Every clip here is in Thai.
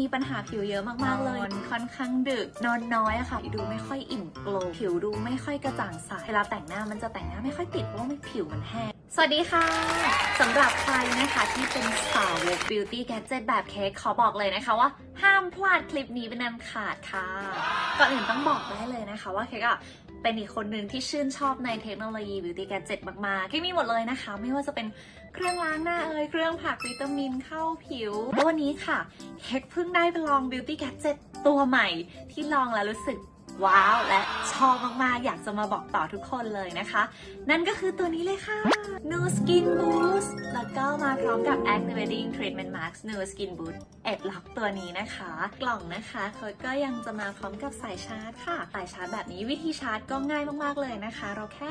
มีปัญหาผิวเยอะมากๆเลยค่อนข้างดึก นอนน้อยอะค่ะ ดูไม่ค่อยอิ่มโกลว์ผิวดูไม่ค่อยกระจ่างใส เวลาแต่งหน้ามันจะแต่งหน้าไม่ค่อยติดเพราะว่ามันผิวมันแห้ง สวัสดีค่ะ สำหรับใครนะคะที่เป็นสาวก beauty gadget แบบเค้กขอบอกเลยนะคะว่า ห้ามพลาดคลิปนี้เป็นอันขาดค่ะ ก่อนอื่นต้องบอกได้เลยนะคะว่าเค้กอะ เป็นอีกคนหนึ่งที่ชื่นชอบในเทคโนโลยี beauty gadget มากๆ ที่มีหมดเลยนะคะ ไม่ว่าจะเป็นเครื่องล้างหน้าเอ่ยเครื่องผักวิตามินเข้าผิวแล้ววันนี้ค่ะเฮกเพิ่งได้ไปลอง beauty gadget ตัวใหม่ที่ลองแล้วรู้สึก ว้าว และชอบมาก ๆ อยากจะมาบอกต่อทุกคนเลยนะคะ นั่นก็คือตัวนี้เลยค่ะ New Skin Boost แล้วก็มาพร้อมกับ Activating Treatment Mask New Skin Boost เอ็ดล็อกตัวนี้นะคะ กล่องนะคะเขาก็ยังจะมาพร้อมกับสายชาร์จค่ะ สายชาร์จแบบนี้วิธีชาร์จก็ง่ายมาก ๆ เลยนะคะ เราแค่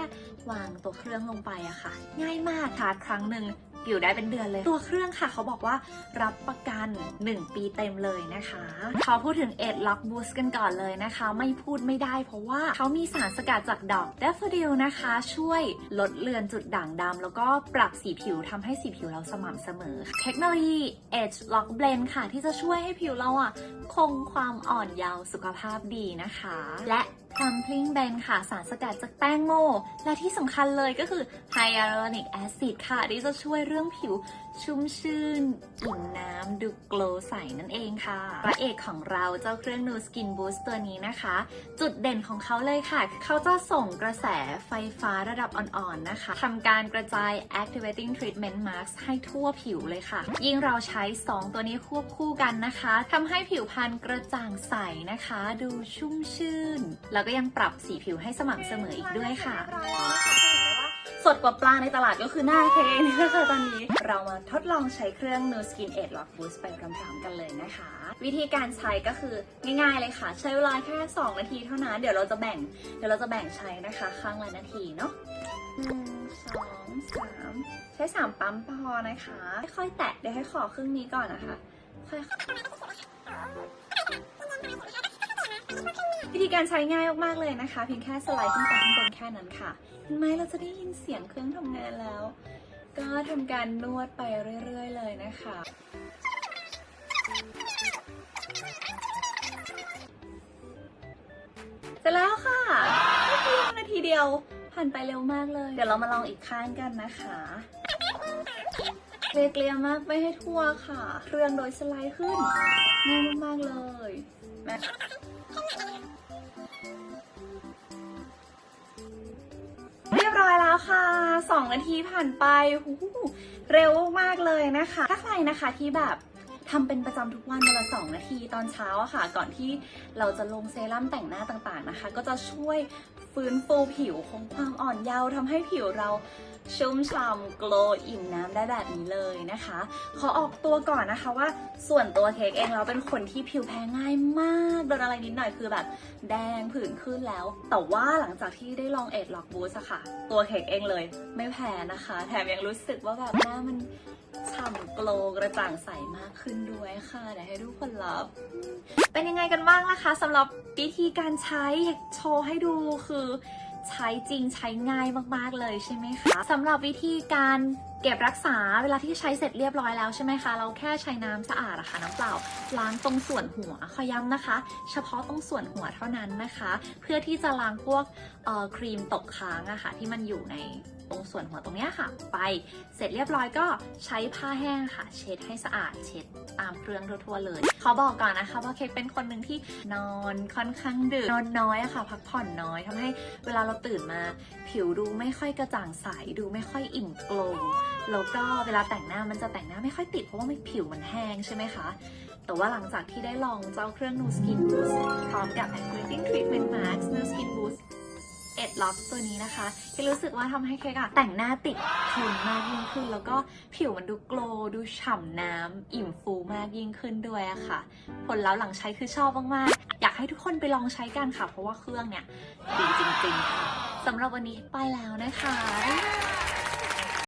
วางตัวเครื่องลงไปอะค่ะ ง่ายมากชาร์จครั้งหนึ่ง อยู่ได้เป็นเดือนเลย ตัวเครื่องค่ะเขาบอกว่ารับประกัน 1 ปีเต็มเลยนะคะขอพูดถึงเอ็ดล็อกบูสกันก่อนเลยนะคะ ไม่พูดไม่ได้เพราะว่าเขามีสารสกัดจากดอกเดฟฟดิลนะคะ ช่วยลดเลือนจุดด่างดำแล้วก็ปรับสีผิวทำให้สีผิวเราสม่ำเสมอ เทคโนโลยี Edge Lock Blend ค่ะ ที่จะช่วยให้ผิวเราอะคงความอ่อนเยาว์สุขภาพดีนะคะ และ Plumping Blend ค่ะ สารสกัดจากแป้งโม และที่สำคัญเลยก็คือ Hyaluronic Acid ค่ะที่จะช่วยเรื่องผิวชุ่มชื่นอิ่มน้ำดูโกลใสนั่นเองค่ะพระเอกของเราเจ้าเครื่อง New Skin Boost ตัวนี้นะคะ จุดเด่นของเขาเลยค่ะ เขาจะส่งกระแสไฟฟ้าระดับอ่อนๆนะคะทำการกระจาย activating treatment mask ให้ทั่วผิวเลยค่ะ ยิ่งเราใช้ 2 ตัวนี้ควบคู่กันนะคะทำให้ผิวพรรณกระจ่างใสนะคะ ดูชุ่มชื่น แล้วก็ยังปรับสีผิวให้สม่ำเสมออีกด้วยค่ะ สดกว่าปลาในตลาดก็คือหน้าเค้นี่นะคะตอนนี้ เรามาทดลองใช้เครื่อง New Skin Edge Lock Boost ไปพร้อมๆกันเลยนะคะ วิธีการใช้ก็คือง่ายๆเลยค่ะ ใช้เวลาแค่ 2 นาทีเท่านั้น เดี๋ยวเราจะแบ่ง เดี๋ยวเราจะแบ่งใช้นะคะ ข้างละนาทีเนาะหนึ่งสองสามใช้สามปั๊มพอนะคะ ค่อยๆแตะเดี๋ยวให้ขอครึ่งนี้ก่อนนะคะค่อยๆ วิธีการใช้ง่ายมากๆเลยนะคะ เพียงแค่สไลด์ขึ้นไปข้างบนแค่นั้นค่ะเห็นไหมเราจะได้ยินเสียงเครื่องทำงานแล้ว ก็ทำการนวดไปเรื่อย ๆ เลยนะคะ เสร็จแล้วค่ะไม่เพียงนาทีเดียวผ่านไปเร็วมากเลย เดี๋ยวเรามาลองอีกข้างกันนะคะเกลี่ยมากไม่ให้ทั่วค่ะ เครื่องโดยสไลด์ขึ้นง่ายมากๆเลยแม่ 2 นาทีผ่านไปหูเร็วมากเลยนะคะ ถ้าใครนะคะที่แบบทำเป็นประจำทุกวันวันละ2นาทีตอนเช้าอะค่ะ ก่อนที่เราจะลงเซรั่มแต่งหน้าต่างๆนะคะ ก็จะช่วยฟื้นฟูผิวคงความอ่อนเยาว์ทำให้ผิวเรา ชุ่มฉ่ำโกลอิ่มน้ำได้แบบนี้เลยนะคะ ขอออกตัวก่อนนะคะว่าส่วนตัวเค้กเองเราเป็นคนที่ผิวแพ้ง่ายมากโดนอะไรนิดหน่อยคือแบบแดงผื่นขึ้นแล้ว แต่ว่าหลังจากที่ได้ลองเอ็ดล็อกบูสอะค่ะ ตัวเค้กเองเลยไม่แพ้นะคะ แถมยังรู้สึกว่าแบบหน้ามันฉ่ำโกลกระจ่างใสมากขึ้นด้วยค่ะเดี๋ยวให้ดูผลลัพธ์เป็นยังไงกันบ้างนะคะสำหรับวิธีการใช้โชว์ให้ดูคือ ใช้จริงใช้ง่ายมากๆเลยใช่ไหมคะสำหรับวิธีการเก็บรักษาเวลาที่ใช้เสร็จเรียบร้อยแล้วใช่ไหมคะ เราแค่ใช้น้ำสะอาดอะค่ะน้ำเปล่าล้างตรงส่วนหัวขอย้ำนะคะ เฉพาะตรงส่วนหัวเท่านั้นนะคะ เพื่อที่จะล้างพวกครีมตกค้างอะค่ะที่มันอยู่ในตรงส่วนหัวตรงเนี้ยค่ะ ไปเสร็จเรียบร้อยก็ใช้ผ้าแห้งค่ะ เช็ดให้สะอาดเช็ดตามเครื่องทั่วๆเลยขอบอกก่อนนะคะว่าเค้กเป็นคนหนึ่งที่นอนค่อนข้างดึกนอนน้อยอะค่ะ พักผ่อนน้อยทำให้เวลาเราตื่นมา ผิวดูไม่ค่อยกระจ่างใส ดูไม่ค่อยอิ่มโกลว์แล้วก็เวลาแต่งหน้ามันจะแต่งหน้าไม่ค่อยติดเพราะว่ามันผิวมันแห้งใช่ไหมคะ แต่ว่าหลังจากที่ได้ลองเจ้าเครื่อง New Skin Boost พร้อมกับ Activating Treatment Mask New Skin Boost เอ็ดล็อกตัวนี้นะคะที่รู้สึกว่าทำให้เค้กอะแต่งหน้าติดทนมากยิ่งขึ้น แล้วก็ผิวมันดูโกลดูฉ่ำน้ำอิ่มฟูมากยิ่งขึ้นด้วยอะค่ะ ผลลัพธ์หลังใช้คือชอบมากๆ อยากให้ทุกคนไปลองใช้กันค่ะ เพราะว่าเครื่องเนี่ยดีจริงๆค่ะสำหรับวันนี้ไปแล้วนะคะ